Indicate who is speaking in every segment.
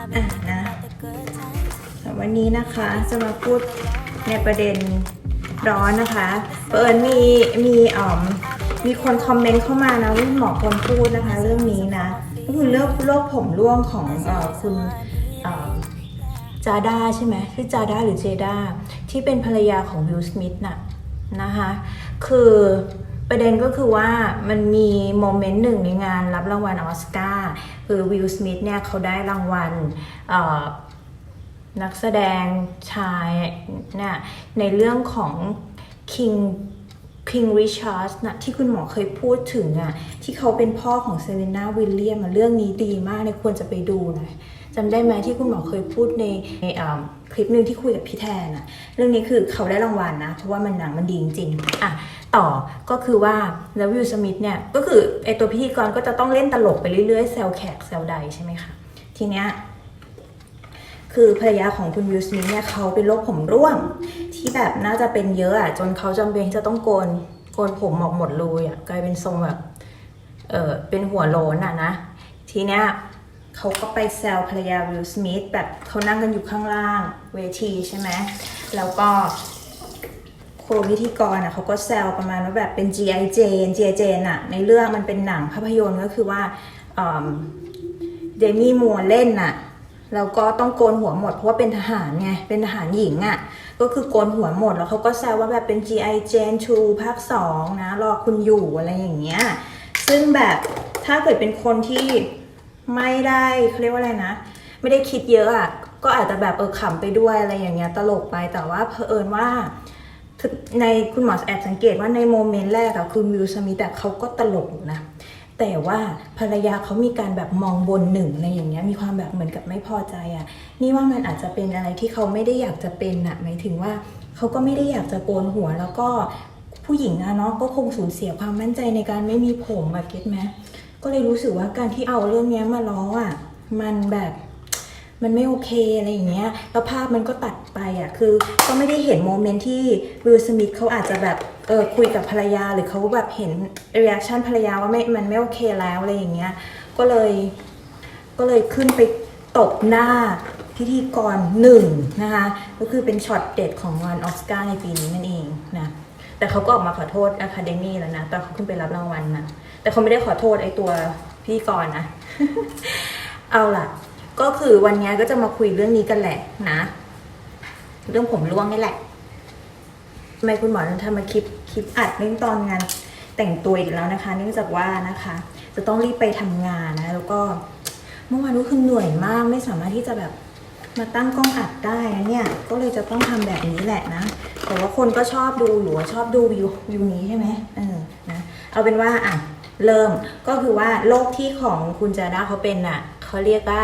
Speaker 1: อะนะแต่วันนี้นะคะจะมาพูดในประเด็นร้อนนะคะเปิดมีมีอ่อมมีคนคอมเมนต์เข้ามานะว่าหมอควรพูดนะคะ เรื่องนี้นะก็คือเรื่องโรคผมร่วงของอคุณจาด้าใช่ไหมชื่อจาด้าหรือเจด้าที่เป็นภรรยาของวิลสมิธน่ะนะคะ คือ ประเด็นก็คือว่ามันมีโมเมนต์หนึ่งในงานรับรางวัลออสการ์คือวิลสมิธเนี่ยเขาได้รางวัลนักแสดงชายเนี่ยในเรื่องของ King King Richard นะที่คุณหมอเคยพูดถึงอะ่ะที่เขาเป็นพ่อของเซเลน่าวิลเลียมอะเรื่องนี้ดีมากเลยควรจะไปดูนะจำได้ไหมที่คุณหมอเคยพูดในในคลิปหนึ่งที่คุยกับพี่แทนอะเรื่องนี้คือเขาได้รางวัลนะเพราะว่ามันหนังมันดีจริงๆอะ ต่อก็คือว่าแล้ววิลสมิธเนี่ยก็คือไอตัวพิธีกรก็จะต้องเล่นตลกไปเรื่อยๆ แซวแขกแซวใดใช่ไหมคะทีเนี้ยคือภรรยาของคุณวิลสมิธเนี่ยเขาเป็นโรคผมร่วง ที่แบบน่าจะเป็นเยอะอะจนเขาจำเป็นจะต้องโกนโกนผมออกหมดเลยอะกลายเป็นทรงแบบเออเป็นหัวโลนอะนะทีเนี้ยเขาก็ไปแซวภรรยาวิลสมิธแบบเขานั่งกันอยู่ข้างล่างเวทีใช่ไหมแล้วก็ โคพิธีกรอะเขาก็แซวประมาณว่าแบบเป็น G.I. Jane G.I. Jane อะในเรื่องมันเป็นหนังภาพยนตร์ก็คือว่าเดมี่มัวเล่นน่ะแล้วก็ต้องโกนหัวหมดเพราะว่าเป็นทหารไง เป็นทหารหญิงอะ่ะ ก็คือโกนหัวหมดแล้วเขาก็แซวว่าแบบเป็น GI Jane 2ภาค2นะ รอคุณอยู่อะไรอย่างเงี้ย ซึ่งแบบถ้าเกิดเป็นคนที่ไม่ได้เขาเรียกว่าอะไรนะ ไม่ได้คิดเยอะอะ่ะ ก็อาจจะแบบเออขำไปด้วยอะไรอย่างเงี้ยตลกไปแต่ว่าเผอิญว่า ในคุณหมอแอบสังเกตว่าในโมเมนต์แรกอะคือวิลสมิธแต่เขาก็ตลกนะแต่ว่าภรรยาเขามีการแบบมองบนหนึ่งอะไรอย่างเงี้ยมีความแบบเหมือนกับไม่พอใจอะ่ะ นี่ว่ามันอาจจะเป็นอะไรที่เขาไม่ได้อยากจะเป็นอะหมายถึงว่าเขาก็ไม่ได้อยากจะโกนหัวแล้วก็ผู้หญิงอะเนาะก็คงสูญเสียความมั่นใจในการไม่มีผมแบบเก็ตไหมก็เลยรู้สึกว่าการที่เอาเรื่องเนี้ยมาล้ออะมันแบบ มันไม่โอเคอะไรอย่างเงี้ย แล้วภาพมันก็ตัดไปอะ คือก็ไม่ได้เห็นโมเมนต์ที่วิลสมิธเขาอาจจะแบบเออคุยกับภรรยาหรือเขาแบบเห็นเรีแอคชั่นภรรยาว่าไม่ มันไม่โอเคแล้วอะไรอย่างเงี้ย ก็เลย ก็เลยขึ้นไปตบหน้าพิธีกรหนึ่งนะคะ ก็คือเป็นช็อตเด็ดของงานออสการ์ในปีนี้นั่นเองนะ แต่เขาก็ออกมาขอโทษอะคาเดมี่แล้วนะ ตอนเขาขึ้นไปรับรางวัลนะ แต่เขาไม่ได้ขอโทษไอ้ตัวพิธีกรนะ เอาล่ะ ก็คือวันนี้ก็จะมาคุยเรื่องนี้กันแหละนะ เรื่องผมร่วงนี่แหละทำไมคุณหมอถึงทำมาคลิปคลิปอัดเรื่องตอนงานแต่งตัวอีกแล้วนะคะ เนื่องจากว่านะคะ จะต้องรีบไปทำงานนะ แล้วก็เมื่อวานก็คือเหนื่อยมากไม่สามารถที่จะแบบมาตั้งกล้องอัดได้นะเนี่ย ก็เลยจะต้องทำแบบนี้แหละนะ แต่ว่าคนก็ชอบดูอยู่อชอบดูวิววิวนี้ใช่ไหมเออนะ เอาเป็นว่าอะเริ่มก็คือว่าโรคที่ของคุณจาด้าเขาเป็นอะเขาเรียกว่า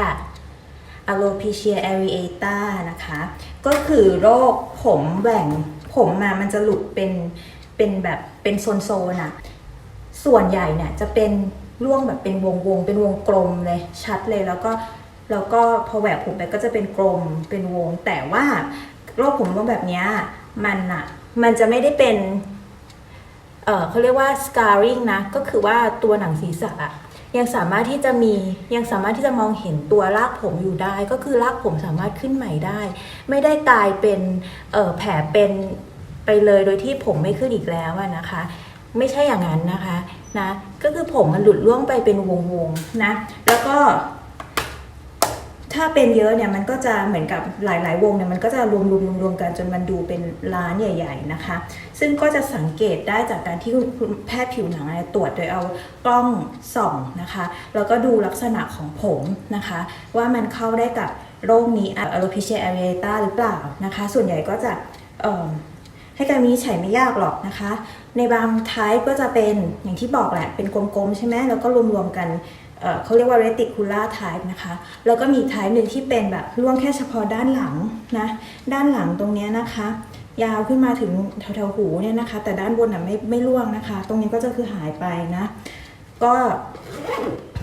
Speaker 1: alopecia areata นะคะ ก็คือโรคผมแหว่งผมมามันจะหลุดเป็นเป็นแบบเป็นโซนๆอะส่วนใหญ่เนี่ยจะเป็นร่วงแบบเป็นวงวงเป็นวงกลมเลยชัดเลยแล้วก็แล้วก็พอแหวกผมไปก็จะเป็นกลมเป็นวง แต่ว่าโรคผมร่วงแบบเนี้ยมันอะมันจะไม่ได้เป็นเออเขาเรียกว่า scarring นะ ก็คือว่าตัวหนังศีรษะอะ ยังสามารถที่จะมียังสามารถที่จะมองเห็นตัวรากผมอยู่ได้ ก็คือรากผมสามารถขึ้นใหม่ได้ ไม่ได้กลายเป็นแผลเป็นไปเลยโดยที่ผมไม่ขึ้นอีกแล้วนะคะ ไม่ใช่อย่างนั้นนะคะนะก็คือผมมันหลุดล่วงไปเป็นวงๆนะแล้วก็ ถ้าเป็นเยอะเนี่ยมันก็จะเหมือนกับหลาย ๆ วงเนี่ยมันก็จะรวมรวมรวมรวมกันจนมันดูเป็นล้านใหญ่ ๆ นะคะ ซึ่งก็จะสังเกตได้จากการที่คุณแพทย์ผิวหนังเนี่ยตรวจโดยเอากล้องส่องนะคะ แล้วก็ดูลักษณะของผมนะคะ ว่ามันเข้าได้กับโรคนี้ alopecia areata หรือเปล่านะคะ ส่วนใหญ่ก็จะให้การวินิจฉัยไม่ยากหรอกนะคะ ในบางไทป์ก็จะเป็นอย่างที่บอกแหละเป็นกลมๆใช่ไหมแล้วก็รวมๆกัน เขาเรียกว่า reticular type นะคะ แล้วก็มี type หนึ่งที่เป็นแบบร่วงแค่เฉพาะด้านหลังนะ ด้านหลังตรงเนี้ยนะคะ ยาวขึ้นมาถึงแถวๆหูเนี่ยนะคะ แต่ด้านบนอะไม่ไม่ร่วงนะคะ ตรงนี้ก็จะคือหายไปนะ ก็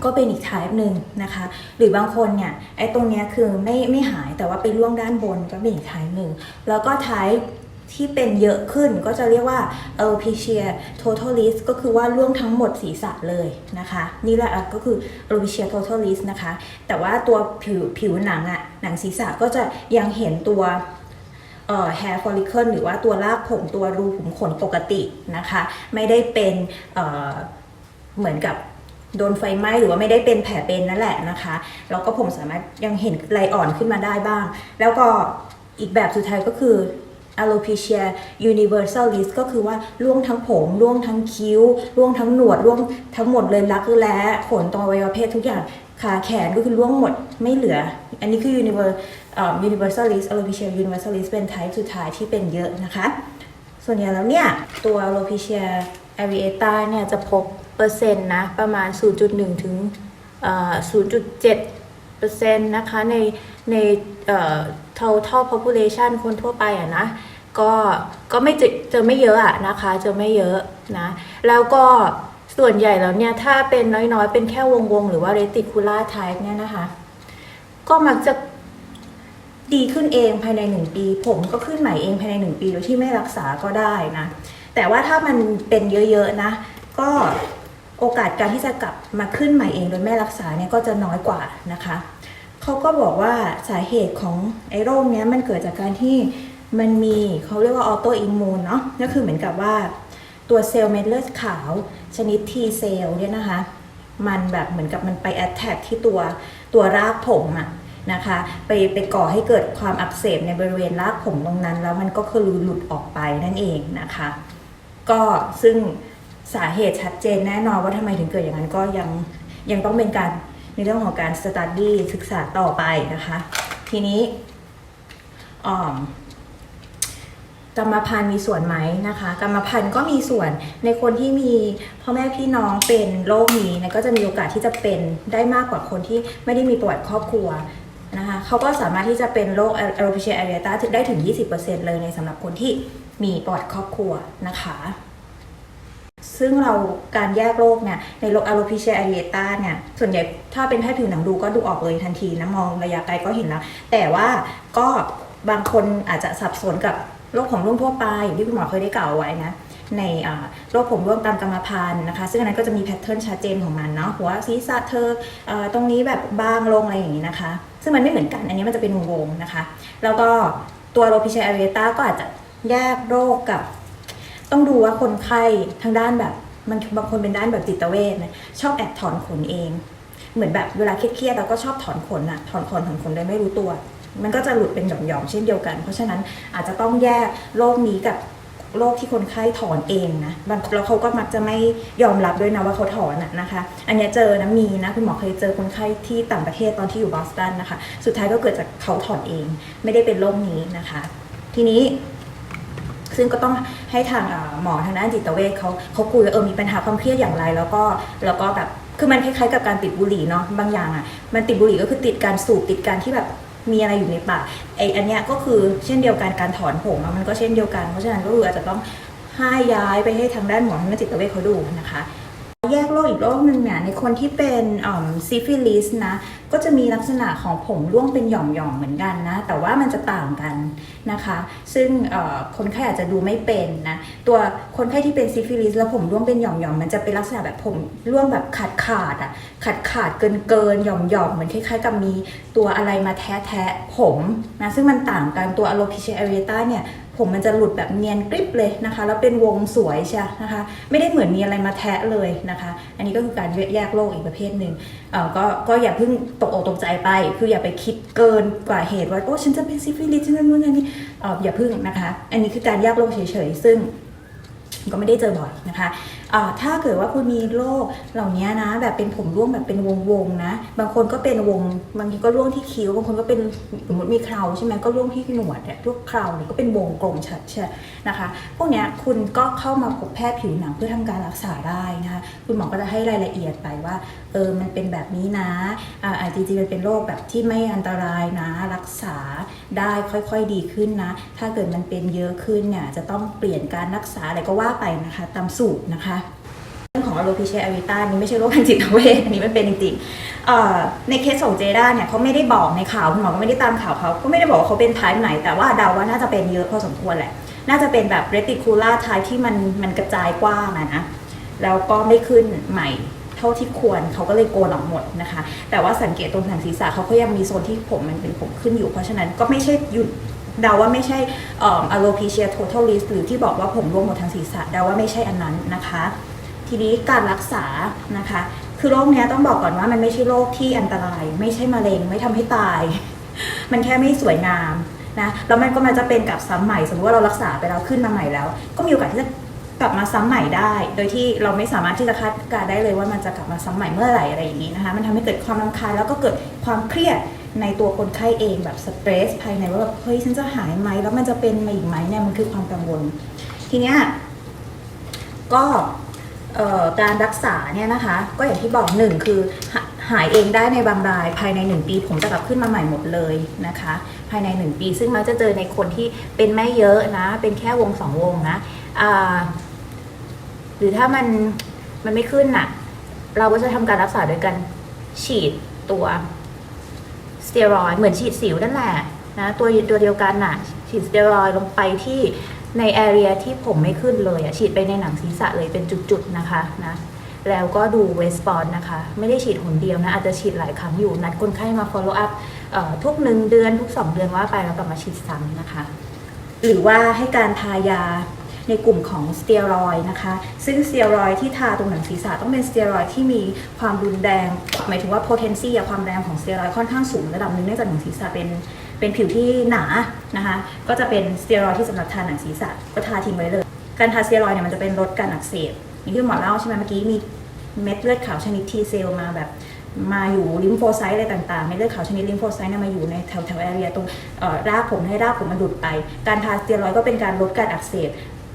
Speaker 1: ก็เป็นอีก type หนึ่งนะคะ หรือบางคนเนี่ยไอ้ตรงเนี้ยคือไม่ไม่หายแต่ว่าไปร่วงด้านบนก็เป็นอีก type หนึ่งแล้วก็ type ที่เป็นเยอะขึ้นก็จะเรียกว่า alopecia totalis ก็คือว่าร่วงทั้งหมดศีรษะเลยนะคะ นี่แหละก็คือ alopecia totalis นะคะ แต่ว่าตัวผิวผิวหนังอะหนังศีรษะก็จะยังเห็นตัวเอ่อ hair follicle หรือว่าตัวรากผมตัวรูขุมขนปกตินะคะ ไม่ได้เป็นเอ่อเหมือนกับโดนไฟไหม้หรือว่าไม่ได้เป็นแผลเป็นนั่นแหละนะคะแล้วก็ผมสามารถยังเห็นไรอ่อนขึ้นมาได้บ้าง แล้วก็อีกแบบสุดท้ายก็คือ alopecia universalis ก็คือว่าร่วงทั้งผมร่วงทั้งคิ้ว ร่วงทั้งหนวดร่วงทั้งหมดเลยรักแร้ขนตรงอวัยวะเพศทุกอย่างขาแขนก็คือร่วงหมดไม่เหลือ อันนี้คือ univer เอ่อ universalis alopecia universalis เป็น type สุดท้ายที่เป็นเยอะนะคะ ส่วนใหญ่แล้วเนี่ย ตัว alopecia areata เนี่ยจะพบเปอร์เซ็นต์นะ ประมาณ 0.1 ถึง 0.7 เซนต์นะคะในในเอ่อ total population คนทั่วไปอะนะก็ก็ไม่เจอเจอไม่เยอะอะนะคะเจอไม่เยอะนะแล้วก็ส่วนใหญ่แล้วเนี่ยถ้าเป็นน้อยๆ เป็นแค่วงๆ หรือว่า reticular type เนี่ยนะคะ ก็มักจะดีขึ้นเองภายในหนึ่งปี ผมก็ขึ้นใหม่เองภายในหนึ่งปีโดยที่ไม่รักษาก็ได้นะ แต่ว่าถ้ามันเป็นเยอะๆนะ ก็โอกาสการที่จะกลับมาขึ้นใหม่เองโดยไม่รักษาเนี่ยก็จะน้อยกว่านะคะ เขาก็บอกว่าสาเหตุของไอ้โรคเนี้ยมันเกิดจากการที่มันมีเขาเรียกว่าออโตอิมมูนเนาะก็คือเหมือนกับว่าตัวเซลล์เม็ดเลือดขาวชนิด T เซลล์เนี่ยนะคะ มันแบบเหมือนกับมันไปแอ t แทกที่ตัวตัวรากผมอะนะคะไปไปก่อให้เกิดความอักเสบในบริเวณรากผมตรงนั้น แล้วมันก็คือหลุดออกไปนั่นเองนะคะ ก็ซึ่งสาเหตุชัดเจนแน่นอนว่าทำไมถึงเกิดอย่างนั้นก็ยังยังต้องเป็นการ ในเรื่องของการสต u d ดี้ศึกษาต่อไปนะคะ ทีนี้กรรมพันธุ์มีส่วนไหมนะคะ กรรมพันธุ์ก็มีส่วนในคนที่มีพ่อแม่พี่น้องเป็นโรคนี้นะก็จะมีโอกาสที่จะเป็นได้มากกว่าคนที่ไม่ได้มีประวัติครอบครัวนะคะเขาก็สามารถที่จะเป็นโรค alopecia areata ได้ถึง 20%เลยในสำหรับคนที่มีประวัติครอบครัวนะคะ ซึ่งเราการแยกโรคเนี่ยในโรค alopecia areata เนี่ยส่วนใหญ่ถ้าเป็นแพทย์ผิวหนังดูก็ดูออกเลยทันทีนะมองระยะไกลก็เห็นแล้ว แต่ว่าก็บางคนอาจจะสับสนกับโรคผมร่วงทั่วไปอย่างที่คุณหมอเคยได้กล่าวไว้นะในโรคผมร่วงตามกรรมพันธุ์นะคะ ซึ่งอันนั้นก็จะมีแพทเทิร์นชัดเจนของมันเนาะหัวศีรษะเธอเอ่อตรงนี้แบบบางลงอะไรอย่างนี้นะคะ ซึ่งมันไม่เหมือนกันอันนี้มันจะเป็นวงนะคะ แล้วก็ตัวโรพิเชียอารีตาก็อาจจะแยกโรคกับ ต้องดูว่าคนไข้ทางด้านแบบมันบางคนเป็นด้านแบบจิตเวชนะชอบแอบถอนขนเอง เหมือนแบบเวลาเครียดๆเราก็ชอบถอนขนอะถอนขนถอนขนโดยไม่รู้ตัว มันก็จะหลุดเป็นหย่อมๆเช่นเดียวกัน เพราะฉะนั้นอาจจะต้องแยกโรคนี้กับโรคที่คนไข้ถอนเองนะบางแล้วเขาก็มักจะไม่ยอมรับด้วยนะว่าเขาถอนอะนะคะ อันนี้เจอนะมีนะคุณหมอเคยเจอคนไข้ที่ต่างประเทศตอนที่อยู่บอสตันนะคะ สุดท้ายก็เกิดจากเขาถอนเอง ไม่ได้เป็นโรคนี้นะคะ ทีนี้ ซึ่งก็ต้องให้ทางหมอทางด้านจิตเวชเขาเขาคุยว่าเออมีปัญหาความเครียดอย่างไร แล้วก็แล้วก็แบบคือมันคล้ายๆกับการติดบุหรี่เนาะบางอย่างอะมันติดบุหรี่ก็คือติดการสูบติดการที่แบบมีอะไรอยู่ในปากไออันเนี้ยก็คือเช่นเดียวกันการถอนผมมันก็เช่นเดียวกันเพราะฉะนั้นก็คืออาจจะต้องให้ย้ายไปให้ทางด้านหมอทางด้านจิตเวชเขาดูนะคะ แยกโรคอีกโรคหนึ่งเนี่ยในคนที่เป็นซิฟิลิสนะก็จะมีลักษณะของผมร่วงเป็นหย่อมๆเหมือนกันนะแต่ว่ามันจะต่างกันนะคะ ซึ่งคนไข้อาจจะดูไม่เป็นนะตัวคนไข้ที่เป็นซิฟิลิสแล้วผมร่วงเป็นหย่อมๆมันจะเป็นลักษณะแบบผมร่วงแบบขาดขาดอะขาดขาดเกินเกินหย่อมๆเหมือนคล้ายๆกับมีตัวอะไรมาแทะแทะผมนะซึ่งมันต่างกันตัว alopecia areata เนี่ย ผมมันจะหลุดแบบเนียนกริบเลยนะคะ แล้วเป็นวงสวยใช่นะคะ ไม่ได้เหมือนมีอะไรมาแทะเลยนะคะ อันนี้ก็คือการแยกโรคอีกประเภทหนึ่งเอ่อก็ก็อย่าเพิ่งตกอกตกใจไป คืออย่าไปคิดเกินกว่าเหตุว่าโอ้ฉันจะเป็นซิฟิลิสฉันจะนู่นนี่เอ่ออย่าเพิ่งนะคะ อันนี้คือการแยกโรคเฉยๆซึ่งก็ไม่ได้เจอบ่อยนะคะ ถ้าเกิดว่าคุณมีโรคเหล่านี้นะ แบบเป็นผมร่วงแบบเป็นวงๆนะ บางคนก็เป็นวง บางทีก็ร่วงที่คิ้ว บางคนก็เป็นสมมติมีเคราใช่ไหมก็ร่วงที่หนวดเนี่ยพวกเคราเนี่ยก็เป็นวงกลมชัดใช่นะคะ พวกเนี้ยคุณก็เข้ามาพบแพทย์ผิวหนังเพื่อทำการรักษาได้นะคะ คุณหมอก็จะให้รายละเอียดไปว่า เออ มันเป็นแบบนี้นะอ่าอ่าจริงๆมันเป็นโรคแบบที่ไม่อันตรายนะ รักษาได้ค่อยๆดีขึ้นนะ ถ้าเกิดมันเป็นเยอะขึ้นเนี่ย จะต้องเปลี่ยนการรักษาอะไรก็ว่าไปนะคะ ตามสูตรนะคะ รื่องของ alopecia areata นี่ไม่ใช่โรคทางจิตเวชอันนี้มันเป็นจริงๆในเคสของเจด้าเนี่ยเขาไม่ได้บอกในข่าวคุณหมอก็ไม่ได้ตามข่าวเขาก็ไม่ได้บอกว่าเขาเป็น type ไหน แต่ว่าเดาว่าน่าจะเป็นเยอะพอสมควรแหละ น่าจะเป็นแบบ reticular type ที่มันมันกระจายกว้างอะนะ แล้วก็ไม่ขึ้นใหม่เท่าที่ควรเขาก็เลยโกนออกหมดนะคะ แต่ว่าสังเกตตรงหนังศีรษะเขาก็ยังมีโซนที่ผมมันเป็นผมขึ้นอยู่ เพราะฉะนั้นก็ไม่ใช่หยุดเดาว่าไม่ใช่อ alopecia totalis หรือที่บอกว่าผมร่วงหมดทั้งศีรษะเดาว่าไม่ใช่อันนั้นนะคะ ทีนี้การรักษานะคะ คือโรคเนี้ยต้องบอกก่อนว่ามันไม่ใช่โรคที่อันตราย ไม่ใช่มะเร็งไม่ทำให้ตาย มันแค่ไม่สวยงามนะแล้วมันก็มันจะเป็นกับซ้ำใหม่ สมมติว่าเรารักษาไปแล้วขึ้นมาใหม่แล้ว ก็มีโอกาสที่จะกลับมาซ้ำใหม่ได้ โดยที่เราไม่สามารถที่จะคาดการได้เลยว่ามันจะกลับมาซ้ำใหม่เมื่อไหร่อะไรอย่างนี้นะคะ มันทำให้เกิดความรำคาญแล้วก็เกิดความเครียดในตัวคนไข้เองแบบสเตรสภายในว่าแบบเฮ้ยฉันจะหายไหมแล้วมันจะเป็นมาอีกไหมเนี่ยมันคือความกังวล ทีเนี้ยก็ การรักษาเนี่ยนะคะ ก็อย่างที่บอกหนึ่งคือหายเองได้ในบางราย ภายใน 1 ปี ผมจะกลับขึ้นมาใหม่หมดเลยนะคะ ภายใน 1 ปี ซึ่งมักจะเจอในคนที่เป็นไม่เยอะนะ เป็นแค่วงสองวงนะหรือถ้ามันมันไม่ขึ้นน่ะ เราก็จะทำการรักษาโดยการฉีดตัวสเตียรอยเหมือนฉีดสิวนั่นแหละนะตัวตัวเดียวกันน่ะ ฉีดสเตียรอยลงไปที่ ในแอเรียที่ผมไม่ขึ้นเลยอะฉีดไปในหนังศีรษะเลยเป็นจุดๆนะคะนะแล้วก็ดู response นะคะ ไม่ได้ฉีดหนเดียวนะ อาจจะฉีดหลายครั้งอยู่ นัดคนไข้มา follow up เอ่อทุกหนึ่งเดือนทุก 2 เดือนว่าไปแล้วกลับมาฉีดซ้ำนะคะ หรือว่าให้การทายาในกลุ่มของสเตียรอยนะคะ ซึ่งสเตียรอยที่ทาตรงหนังศีรษะต้องเป็นสเตียรอยที่มีความรุนแรง หมายถึงว่า potency ความแรงของสเตียรอยค่อนข้างสูงระดับหนึ่งเนื่องจากหนังศีรษะเป็น เป็นผิวที่หนานะคะ ก็จะเป็นสเตียรอยที่สำหรับทาหนังศีรษะก็ทาทิ้งไว้เลย การทาสเตียรอยเนี่ยมันจะเป็นลดการอักเสบอย่างที่หมอเล่าใช่ไหมเมื่อกี้มีเม็ดเลือดขาวชนิด T เซลมาแบบมาอยู่ลิมโฟไซต์อะไรต่างๆเม็ดเลือดขาวชนิดลิมโฟไซต์เนี่ยมาอยู่ในแถวแถวแอเรียตรงรากผมให้รากผมมันหลุดไป การทาสเตียรอยก็เป็นการลดการอักเสบ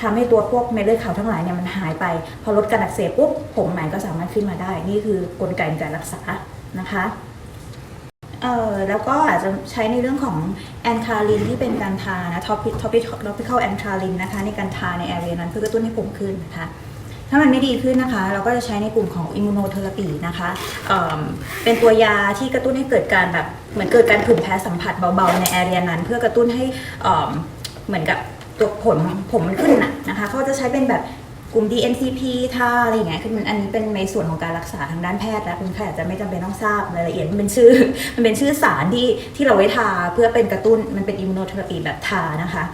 Speaker 1: ทำให้ตัวพวกเม็ดเลือดขาวทั้งหลายเนี่ยมันหายไป พอลดการอักเสบปุ๊บผมใหม่ก็สามารถขึ้นมาได้ นี่คือกลไกในการรักษานะคะ เออแล้วก็อาจจะใช้ในเรื่องของแอนคาลินที่เป็นการทานะท็อปิท็อปิท็อปิคอลแอนคาลินนะคะในการทาในแอเรียนั้นเพื่อกระตุ้นให้ผมขึ้นนะคะถ้ามันไม่ดีขึ้นนะคะ เราก็จะใช้ในกลุ่มของอิมมูโนเทอราปีนะคะเเป็นตัวยาที่กระตุ้นให้เกิดการแบบเหมือนเกิดการผื่นแพ้สัมผัสเบาๆในแอเรียนั้น เพื่อกระตุ้นให้เเหมือนกับตัวผมผมมันขึ้นน่ะนะคะเขาจะใช้เป็นแบบ กลุ่ม DNCP ท่าอะไรอย่างเงี้ย คือมันอันนี้เป็นในส่วนของการรักษาทางด้านแพทย์แล้วคุณแพทย์อาจจะไม่จำเป็นต้องทราบรายละเอียด มันเป็นชื่อ มันเป็นชื่อสารที่ที่เราไว้ทาเพื่อเป็นกระตุ้น มันเป็นอิมมูโนเทอราปีแบบทานะคะ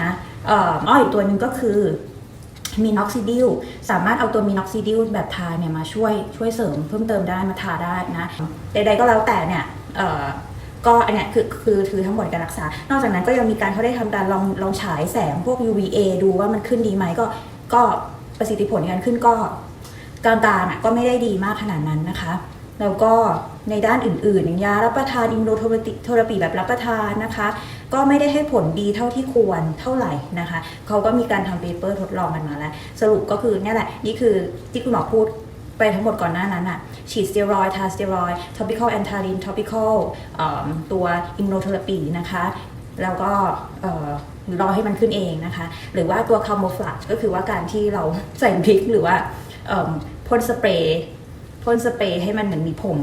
Speaker 1: นะอ่ออ้ออีกตัวหนึ่งก็คือมีน็อกซิดิลสามารถเอาตัวมีน็อกซิดิลแบบทาเนี่ยมาช่วยช่วยเสริมเพิ่มเติมได้มาทาได้นะ ใดๆก็แล้วแต่เนี่ยก็อันเนี้ยคือคือคือทั้งหมดการรักษา นอกจากนั้นก็ยังมีการเขาได้ทำการลองลองฉายแสงพวก UVA ดูว่ามันขึ้นดีไหมก็ก็ ประสิทธิผลในการขึ้นก็กางๆอะก็ไม่ได้ดีมากขนาดนั้นนะคะ แล้วก็ในด้านอื่นๆอย่างยารับประทานอิมโนเทอรปีแบบรับประทานนะคะ ก็ไม่ได้ให้ผลดีเท่าที่ควรเท่าไหร่นะคะ เขาก็มีการทำเปเปอร์ทดลองกันมาแล้ว สรุปก็คือเนี่ยแหละ นี่คือที่คุณหมอพูดไปทั้งหมดก่อนหน้านั้นอะฉีดสเตียรอยด์ทาสเตียรอยด์ topical antarin topical เอิ่มตัวอิมโนเทอรปีนะคะ แล้วก็ รอให้มันขึ้นเองนะคะ หรือว่าตัว camouflage ก็คือว่าการที่เราใส่พริกหรือว่าพ่นสเปรย์พ่นสเปรย์ให้มันเหมือนมีผม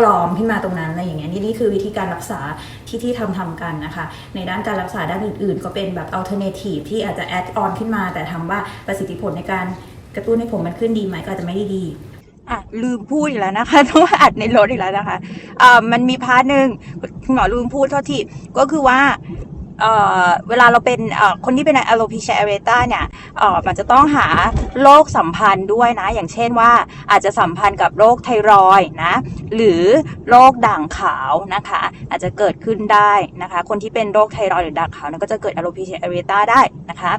Speaker 1: ปลอมขึ้นมาตรงนั้นอะไรอย่างเงี้ยนี่นี่คือวิธีการรักษาที่ที่ทำทำกันนะคะ ในด้านการรักษาด้านอื่นๆ ก็เป็นแบบ alternative ที่อาจจะ add on ขึ้นมา แต่ทำว่าประสิทธิผลในการกระตุ้นให้ผมมันขึ้นดีไหมก็อาจจะไม่ได้ดีอะลืมพูดอีกแล้วนะคะต้องอัดในรถอีกแล้วนะคะอ่ามันมีพาร์ทหนึ่งคุณหมอลืมพูดเท่าที่ก็คือว่า เวลาเราเป็นคนที่เป็น alopecia areata เนี่ยอ่อมันจะต้องหาโรคสัมพันธ์ด้วยนะ อย่างเช่นว่าอาจจะสัมพันธ์กับโรคไทรอยนะ หรือโรคด่างขาวนะคะ อาจจะเกิดขึ้นได้นะคะ คนที่เป็นโรคไทรอยหรือด่างขาวเนก็จะเกิด alopecia areata ได้นะคะ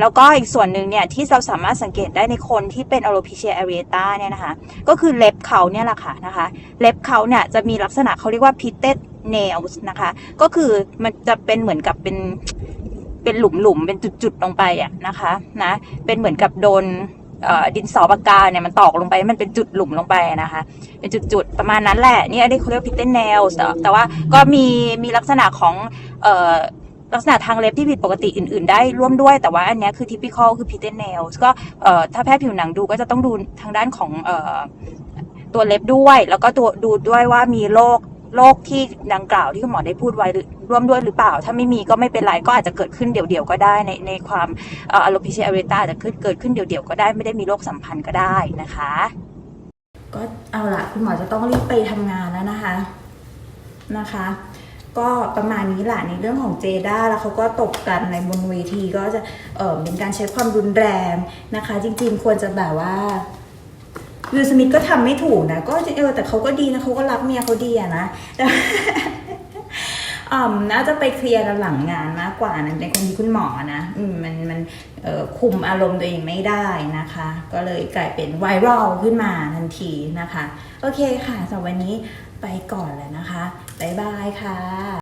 Speaker 1: แล้วก็อีกส่วนหนึ่งเนี่ยที่เราสามารถสังเกตได้ในคนที่เป็น alopecia areata เนี่ยนะคะ ก็คือเล็บเขาเนี่ยแหละค่ะนะคะ เล็บเขาเนี่ยจะมีลักษณะเขาเรียกว่า pitted nails นะคะ ก็คือมันจะเป็นเหมือนกับเป็นเป็นหลุมๆเป็นจุดๆลงไปอะนะคะนะเป็นเหมือนกับโดนดินสอปากกาเนี่ยมันตอกลงไปมันเป็นจุดหลุมลงไปนะคะ เป็นจุดๆประมาณนั้นแหละนี่อันนี้เขาเรียกว่า pitted nails แต่แต่ว่าก็มีมีลักษณะของออลักษณะทางเล็บที่ผิดปกติอื่น ๆ ได้ร่วมด้วย แต่ว่าอันนี้คือ typical คือ pitted nails ก็ถ้าแพทย์ผิวหนังดูก็จะต้องดูทางด้านของออตัวเล็บด้วย แล้วก็ตัวดูด้วยว่ามีโรค
Speaker 2: โรคที่ดังกล่าวที่คุณหมอได้พูดไว้หรือร่วมด้วยหรือเปล่า ถ้าไม่มีก็ไม่เป็นไรก็อาจจะเกิดขึ้นเดี่ยวๆก็ได้ในในความอ่อ alopecia areata อาจจะขึ้นเกิดขึ้นเดี่ยวๆก็ได้ไม่ได้มีโรคสัมพันธ์ก็ได้นะคะ
Speaker 1: ก็เอาละคุณหมอจะต้องรีบไปทำงานแล้วนะคะนะคะ ก็ประมาณนี้แหละในเรื่องของเจด้าแล้วเขาก็ตบกันในบนเวทีก็จะเออเป็นการใช้ความรุนแรงนะคะ จริงๆ ควรจะแบบว่า วิลสมิธก็ทำไม่ถูกนะ ก็เออแต่เขาก็ดีนะเขาก็รักเมียเขาดีอะนะแต่อืมน่าจะไปเคลียร์กันหลังงานมากกว่านะในคนที่คุณหมอนะอืมมันมันคุมอารมณ์ตัวเองไม่ได้นะคะ ก็เลยกลายเป็นไวรัลขึ้นมาทันทีนะคะ โอเคค่ะสำหรับวันนี้ไปก่อนแล้วนะคะ บ๊ายบายค่ะ